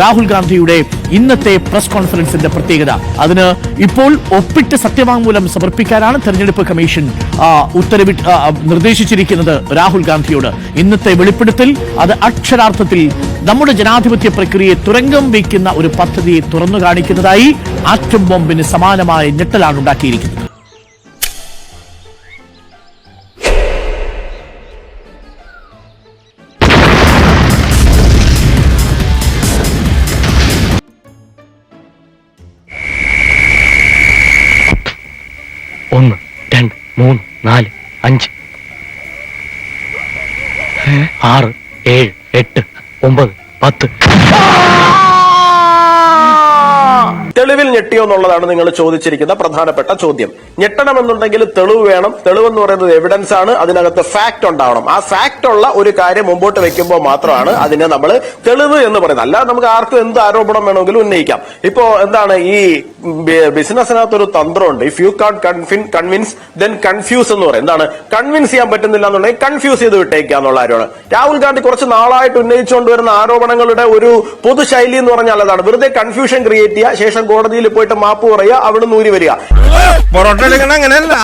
രാഹുൽ ഗാന്ധിയുടെ ഇന്നത്തെ പ്രസ് കോൺഫറൻസിന്റെ പ്രത്യേകത. അതിന് ഇപ്പോൾ ഒപ്പിട്ട് സത്യവാങ്മൂലം സമർപ്പിക്കാനാണ് തെരഞ്ഞെടുപ്പ് കമ്മീഷൻ ഉത്തരവി നിർദ്ദേശിച്ചിരിക്കുന്നത് രാഹുൽ ഗാന്ധിയോട്. ഇന്നത്തെ വെളിപ്പെടുത്തൽ അത് അക്ഷരാർത്ഥത്തിൽ നമ്മുടെ ജനാധിപത്യ പ്രക്രിയയെ തുരങ്കം വയ്ക്കുന്ന ഒരു പദ്ധതിയെ തുറന്നു കാണിക്കുന്നതായി ആറ്റം ബോംബിന് സമാനമായ ഞെട്ടലാണ് ഉണ്ടാക്കിയിരിക്കുന്നത്. ഒന്ന് രണ്ട് മൂന്ന് നാല് അഞ്ച്? ആറ് ഏഴ് എട്ട് ഒമ്പത് പത്ത് തെളിവിൽ ഞെട്ടിയോ എന്നുള്ളതാണ് നിങ്ങൾ ചോദിച്ചിരിക്കുന്ന പ്രധാനപ്പെട്ട ചോദ്യം. ഞെട്ടണമെന്നുണ്ടെങ്കിൽ തെളിവ് വേണം. തെളിവ് എന്ന് പറയുന്നത് എവിഡൻസ് ആണ്. അതിനകത്ത് ഫാക്ട് ഉണ്ടാവണം. ആ ഫാക്ട് ഉള്ള ഒരു കാര്യം മുമ്പോട്ട് വെക്കുമ്പോൾ മാത്രമാണ് അതിനെ നമ്മൾ തെളിവ് എന്ന് പറയുന്നത്. അല്ലാതെ നമുക്ക് ആർക്കും എന്ത് ആരോപണം വേണമെങ്കിലും ഉന്നയിക്കാം. ഇപ്പോ എന്താണ് ഈ ബിസിനസ്സിനകത്ത് ഒരു തന്ത്രമുണ്ട്. If you can convince then confuse എന്ന് പറയും. എന്താണ്? കൺവിൻസ് ചെയ്യാൻ പറ്റുന്നില്ല എന്നുണ്ടെങ്കിൽ കൺഫ്യൂസ് ചെയ്ത് വിട്ടേക്കുക എന്നുള്ള കാര്യമാണ്. രാഹുൽ ഗാന്ധി കുറച്ച് നാളായിട്ട് ഉന്നയിച്ചുകൊണ്ടുവരുന്ന ആരോപണങ്ങളുടെ ഒരു പൊതുശൈലി എന്ന് പറഞ്ഞാൽ അതാണ്. വെറുതെ കൺഫ്യൂഷൻ ക്രിയേറ്റ് ചെയ്യുക ശേഷം കോടതിയിൽ പോയിട്ട് മാപ്പ് പറയുക അവിടെ നൂരി വരിക. പൊറോട്ട എടുക്കണ അങ്ങനെയല്ല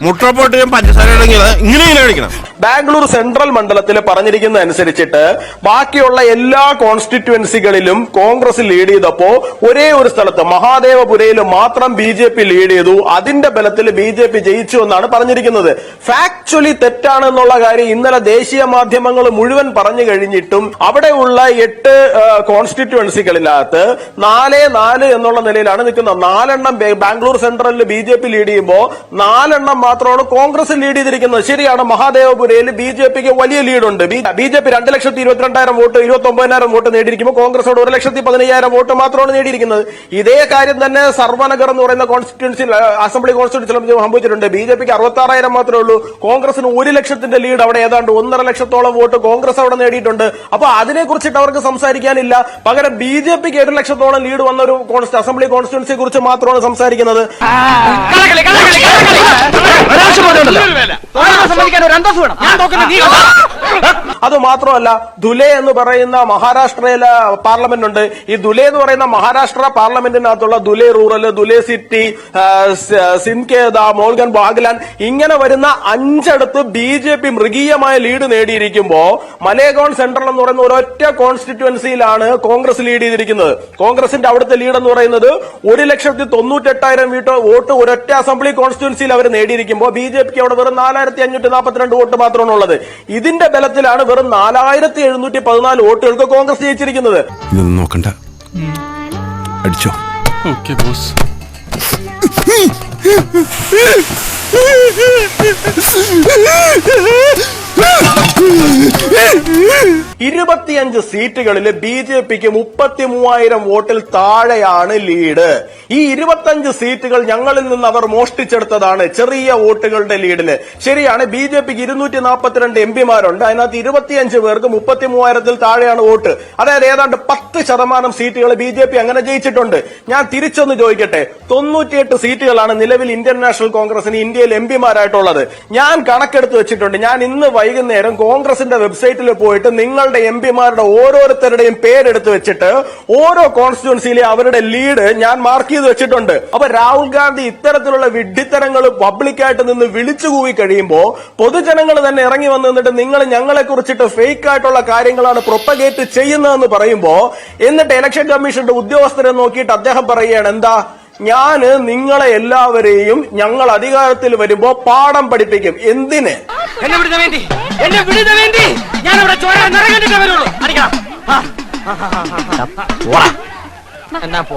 അല്ല പഞ്ചസാരയും ഇങ്ങനെ ഇങ്ങനെ ബാംഗ്ലൂർ സെൻട്രൽ മണ്ഡലത്തിൽ പറഞ്ഞിരിക്കുന്ന അനുസരിച്ചിട്ട് ബാക്കിയുള്ള എല്ലാ കോൺസ്റ്റിറ്റ്യുവൻസികളിലും കോൺഗ്രസ് ലീഡ് ചെയ്തപ്പോ ഒരേ ഒരു സ്ഥലത്ത് മഹാദേവപുരയിൽ മാത്രം ബി ജെ പി ലീഡ് ചെയ്തു. അതിന്റെ ബലത്തിൽ ബി ജെ പി ജയിച്ചു എന്നാണ് പറഞ്ഞിരിക്കുന്നത്. ഫാക്ച്വലി തെറ്റാണ് എന്നുള്ള കാര്യം ഇന്നലെ ദേശീയ മാധ്യമങ്ങൾ മുഴുവൻ പറഞ്ഞു കഴിഞ്ഞിട്ടും അവിടെയുള്ള എട്ട് കോൺസ്റ്റിറ്റ്യുവൻസികളിനകത്ത് നാല് നാല് എന്നുള്ള നിലയിലാണ് നിൽക്കുന്നത്. നാലെണ്ണം ബാംഗ്ലൂർ സെൻട്രലിൽ ബി ജെ പി ലീഡ് ചെയ്യുമ്പോൾ നാലെണ്ണം മാത്രമാണ് കോൺഗ്രസ് ലീഡ് ചെയ്തിരിക്കുന്നത് ശരിയാണ് മഹാദേവപുരയിൽ ബി ജെ പിക്ക് വലിയ ലീഡുണ്ട് ബി ജെ പി രണ്ട് ലക്ഷത്തി ഇരുപത്തിരണ്ടായിരം വോട്ട് ഇരുപത്തി ഒമ്പതിനായിരം വോട്ട് നേടിയിരിക്കുമ്പോൾ കോൺഗ്രസോട് ഒരു ലക്ഷത്തി പതിനയ്യായിരം വോട്ട് മാത്രമാണ് നേടിയിരിക്കുന്നത് ഇതേ കാര്യം തന്നെ സർവനഗർ എന്ന് പറയുന്ന കോൺസ്റ്റിറ്റ്യൻസി അസംബ്ലി കോൺസ്റ്റിറ്റ്യൻസി സംഭവിച്ചിട്ടുണ്ട് ബി ജെ പിക്ക് അറുപത്തി ആറായിരം മാത്രമേ ഉള്ളൂ കോൺഗ്രസിന് ഒരു ലക്ഷത്തിന്റെ ലീഡ് അവിടെ ഏതാണ്ട് ഒന്നര ലക്ഷത്തോളം വോട്ട് കോൺഗ്രസ് അവിടെ നേടിയിട്ടുണ്ട് അപ്പൊ അതിനെ കുറിച്ചിട്ട് അവർക്ക് സംസാരിക്കാനില്ല പകരം ബി ജെ പിക്ക് ഒരു ലക്ഷത്തോളം ലീഡ് വന്ന ഒരു അസംബ്ലി കോൺസ്റ്റിറ്റ്യൻസിയെ കുറിച്ച് മാത്രമാണ് സംസാരിക്കുന്നത് അത് മാത്രമല്ല ദുലെ എന്ന് പറയുന്ന മഹാരാഷ്ട്രയിലെ പാർലമെന്റ് ഉണ്ട് ഈ ദുലെ എന്ന് പറയുന്ന മഹാരാഷ്ട്ര പാർലമെന്റിനകത്തുള്ള ദുലെ റൂറൽ ദുലെ സിറ്റി സിൻകേദ മോൾഗൻ ബാഗ്ലാൻ ഇങ്ങനെ വരുന്ന അഞ്ചിടത്ത് ബി ജെ പി മൃഗീയമായ ലീഡ് നേടിയിരിക്കുമ്പോ മലേഗോൺ സെൻട്രൽ എന്ന് പറയുന്ന ഒരൊറ്റ കോൺസ്റ്റിറ്റ്യുവൻസിയിലാണ് കോൺഗ്രസ് ലീഡ് ചെയ്തിരിക്കുന്നത്. കോൺഗ്രസിന്റെ അവിടുത്തെ ലീഡ് എന്ന് പറയുന്നത് ഒരു ലക്ഷത്തി തൊണ്ണൂറ്റെട്ടായിരം വീട്ട് വോട്ട് ഒരൊറ്റ അസംബ്ലി കോൺസ്റ്റിറ്റ്യുവൻസിയിൽ അവർ നേടിയിരിക്കുമ്പോൾ ബി ജെ പിക്ക് അവിടെ വെറും നാലായിരത്തി അഞ്ഞൂറ്റി നാൽപ്പത്തിരണ്ട് വോട്ട് മാത്രമാണ് ഉള്ളത് ഇതിന്റെ ബലത്തിലാണ് വെറും നാലായിരത്തി എഴുന്നൂറ്റി പതിനാല് വോട്ടുകൾക്ക് കോൺഗ്രസ് ജയിച്ചിരിക്കുന്നത്. നോക്കണ്ട. അടിച്ചോ. ഇരുപത്തിയഞ്ച് സീറ്റുകളിൽ ബി ജെ പിക്ക് മുപ്പത്തി മൂവായിരം വോട്ടിൽ താഴെയാണ് ലീഡ്. ഈ ഇരുപത്തഞ്ച് സീറ്റുകൾ ഞങ്ങളിൽ നിന്ന് അവർ മോഷ്ടിച്ചെടുത്തതാണ് ചെറിയ വോട്ടുകളുടെ ലീഡിൽ. ശരിയാണ് ബി ജെ പിക്ക് ഇരുന്നൂറ്റി നാൽപ്പത്തിരണ്ട് എം പിമാരുണ്ട്. അതിനകത്ത് ഇരുപത്തിയഞ്ച് പേർക്ക് മുപ്പത്തി മൂവായിരത്തിൽ താഴെയാണ് വോട്ട്. അതായത് ഏതാണ്ട് പത്ത് ശതമാനം സീറ്റുകൾ ബി ജെ പി അങ്ങനെ ജയിച്ചിട്ടുണ്ട്. ഞാൻ തിരിച്ചൊന്ന് ചോദിക്കട്ടെ തൊണ്ണൂറ്റിയെട്ട് സീറ്റുകളാണ് നിലവിൽ ഇന്ത്യൻ നാഷണൽ കോൺഗ്രസിന് ഇന്ത്യയിൽ എം പിമാരായിട്ടുള്ളത്. ഞാൻ കണക്കെടുത്ത് വെച്ചിട്ടുണ്ട്. ഞാൻ ഇന്ന് വൈകുന്നേരം കോൺഗ്രസിന്റെ വെബ്സൈറ്റിൽ പോയിട്ട് നിങ്ങളുടെ എം പിമാരുടെ ഓരോരുത്തരുടെയും പേരെടുത്ത് വെച്ചിട്ട് ഓരോ കോൺസ്റ്റിറ്റ്യുവൻസിയിലെ അവരുടെ ലീഡ് ഞാൻ മാർക്ക് ചെയ്ത് വെച്ചിട്ടുണ്ട്. അപ്പൊ രാഹുൽ ഗാന്ധി ഇത്തരത്തിലുള്ള വിഡ്ഢിത്തരങ്ങൾ പബ്ലിക്കായിട്ട് നിന്ന് വിളിച്ചു കൂവി കഴിയുമ്പോൾ പൊതുജനങ്ങൾ തന്നെ ഇറങ്ങി വന്ന് നിന്നിട്ട് നിങ്ങൾ ഞങ്ങളെ കുറിച്ചിട്ട് ഫേക്ക് ആയിട്ടുള്ള കാര്യങ്ങളാണ് പ്രൊപ്പഗേറ്റ് ചെയ്യുന്നതെന്ന് പറയുമ്പോൾ എന്നിട്ട് ഇലക്ഷൻ കമ്മീഷന്റെ ഉദ്യോഗസ്ഥരെ നോക്കിയിട്ട് അദ്ദേഹം പറയുകയാണ് എന്താ? ഞാൻ നിങ്ങളെ എല്ലാവരെയും ഞങ്ങൾ അധികാരത്തിൽ വരുമ്പോ പാഠം പഠിപ്പിക്കും. എന്തിന്? എന്നെ വിടുന്ന വേണ്ടി. എന്നെ വിടുന്ന വേണ്ടി. ഞാൻ അവിടെ ചോര നിറകണ്ടിട്ടേ വരുള്ളൂ. അടിക്കണം. ആ. എന്നാ പോ